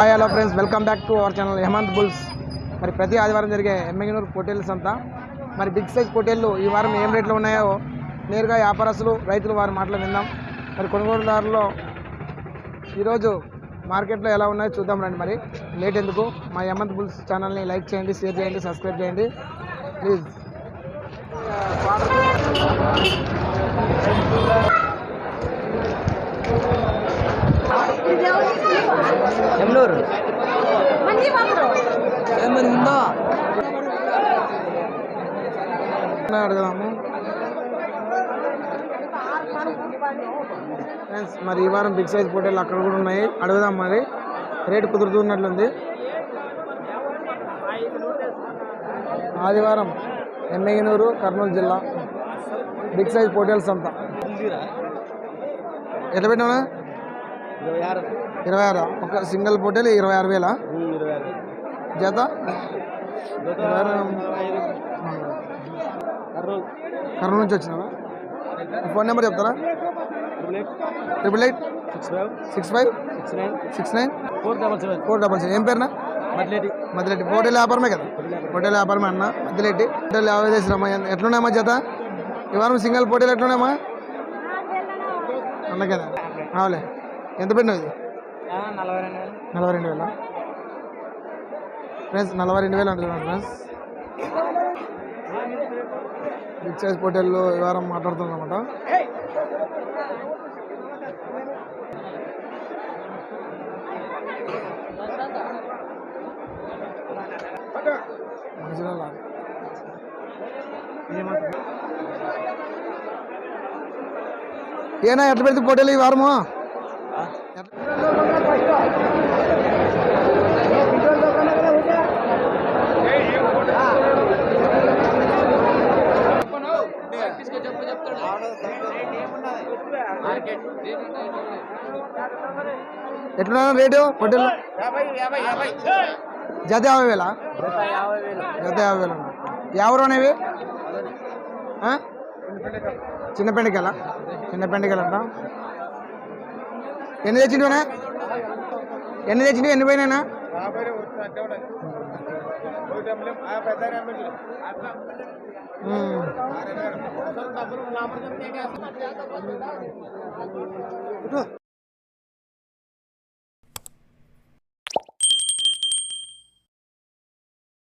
Hi hello friends welcome back to our channel Hemanth bulls మరి ప్రతి ఆదివారం జరిగే ఎమ్మెగినూరు పోటీలు అంతా మరి బిగ్ సైజ్ పోటీలు ఈ వారం ఏం రేట్లు ఉన్నాయో నేరుగా వ్యాపారస్తులు రైతులు వారి మాటలు విందాం. మరి కొనుగోలుదారులో ఈరోజు మార్కెట్లో ఎలా ఉన్నాయో చూద్దాం రండి మరి. లేట్ ఎందుకు? మా హేమంత్ బుల్స్ ఛానల్ని లైక్ చేయండి షేర్ చేయండి సబ్స్క్రైబ్ చేయండి. ప్లీజ్. ఎమ్నూరు. ఏమని ఉందా అడుగుదాము? ఫ్రెండ్స్ మరి ఈ వారం బిగ్ సైజ్ పోటీలు అక్కడ కూడా ఉన్నాయి. అడుగుదాం మరి. రేటు కుదురుతున్నట్లుంది ఆదివారం ఎమ్మెగినూరు కర్నూలు జిల్లా. బిగ్ సైజ్ పోటీల సంత. ఎట్లా పెట్టినా ఇరవై ఆరు. ఒక సింగిల్ పోటీలు ఇరవై ఆరు వేల? జత? కర్నూలు నుంచి వచ్చినావా? ఫోన్ నెంబర్ చెప్తారా? Triple eight. Six five. Six five? Six nine. Six nine? Four double seven. Four double seven. ఏం పేరునా? మధ్యరెడ్డి పోటీల వ్యాపారమే కదా? పోటీల వ్యాపారమే అన్న. మధ్యరెడ్డి పోటీలు యాభై చేసిరమ్మా ఎట్లున్నాయమ్మా జత? ఈ వారం సింగిల్ పోటీలు ఎట్లున్నాయమ్మా? అందుకేనా రావులే. ఎంత పెట్టినావు ఇది నలభై రెండు వేల. ఫ్రెండ్స్ నలభై రెండు వేలు అంటున్నాను ఫ్రెండ్స్. సైజ్ పోటీల్లో ఈ వారం మాట్లాడుతున్నమాట మనుషుల లాగా. ఏనా ఎట్లా పెడితే పోటీలు ఈ వారము? ఎట్లున్నా రేటు పొట్టెలు జత యాభై వేల? జత యాభై వేలు. ఎవరు అనేవి? చిన్న పెండికల? చిన్న పెండికల అంట ఎన్ని తెచ్చిండునా ఎన్ని తెచ్చిండు ఎన్ని పోయినాయినా? ఉమ్.